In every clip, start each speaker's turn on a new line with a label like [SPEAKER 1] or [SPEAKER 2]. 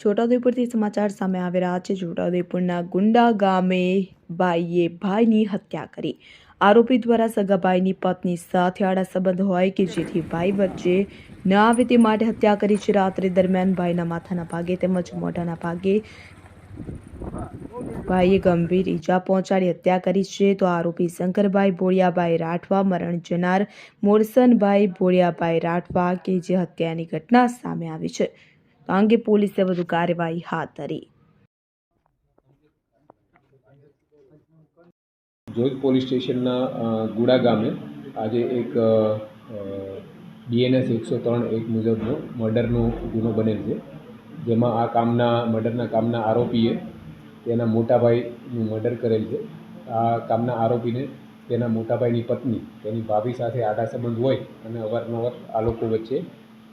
[SPEAKER 1] છોટાઉદેપુરથી સમાચાર સામે આવી રહ્યા છે. છોટાઉદેપુરના ગુંડા ગામે ભાઈએ ભાઈની હત્યા કરી. આરોપી દ્વારા સગાભાઈની પત્ની સાથે આડા સંબંધ હોય કે જેથી ભાઈ વચ્ચે ન આવે તે માટે હત્યા કરી છે. રાત્રે દરમિયાન ભાઈના માથાના ભાગે તેમજ મોઢાના ભાગે ભાઈએ ગંભીર ઈજા પહોંચાડી હત્યા કરી છે. તો આરોપી શંકરભાઈ ભોળિયાભાઈ રાઠવા, મરણ જનાર મોરસનભાઈ ભોળિયાભાઈ રાઠવા કે જે હત્યાની ઘટના સામે આવી છે. તો આ અંગે પોલીસે વધુ કાર્યવાહી હાથ ધરી
[SPEAKER 2] જોધ પોલીસ સ્ટેશનના ગુડા ગામે આજે એક બીએનએસ એકસો ત્રણ એક મુજબનો મર્ડરનો ગુનો બનેલ છે જેમાં આ કામના મર્ડરના કામના આરોપીએ તેના મોટાભાઈનું મર્ડર કરેલ છે આ કામના આરોપીને તેના મોટાભાઈની પત્ની તેની ભાભી સાથે આડા સંબંધ હોય અને અવારનવાર આ લોકો વચ્ચે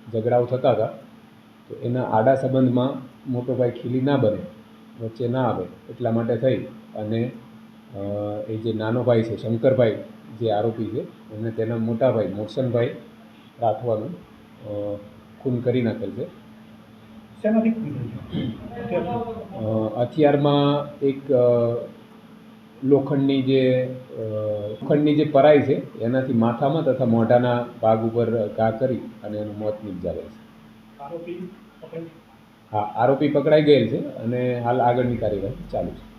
[SPEAKER 2] ઝઘડાઓ થતા હતા તો એના આડા સંબંધમાં મોટો ભાઈ ખીલી ના બને વચ્ચે ના આવે એટલા માટે થઈ અને એ જે નાનો ભાઈ છે શંકરભાઈ જે આરોપી છે એમને તેના મોટા ભાઈ મોરસનભાઈ રાઠવાનું ખૂન કરી નાખેલ છે. હથિયારમાં એક લોખંડની જે લોખંડની જે પરાઈ છે એનાથી માથામાં તથા મોઢાના ભાગ ઉપર ઘા કરી અને એનું મોત નિપજાવે છે.
[SPEAKER 3] આરોપી
[SPEAKER 2] હા આરોપી પકડાઈ ગયેલ છે અને હાલ આગળની કાર્યવાહી ચાલુ છે.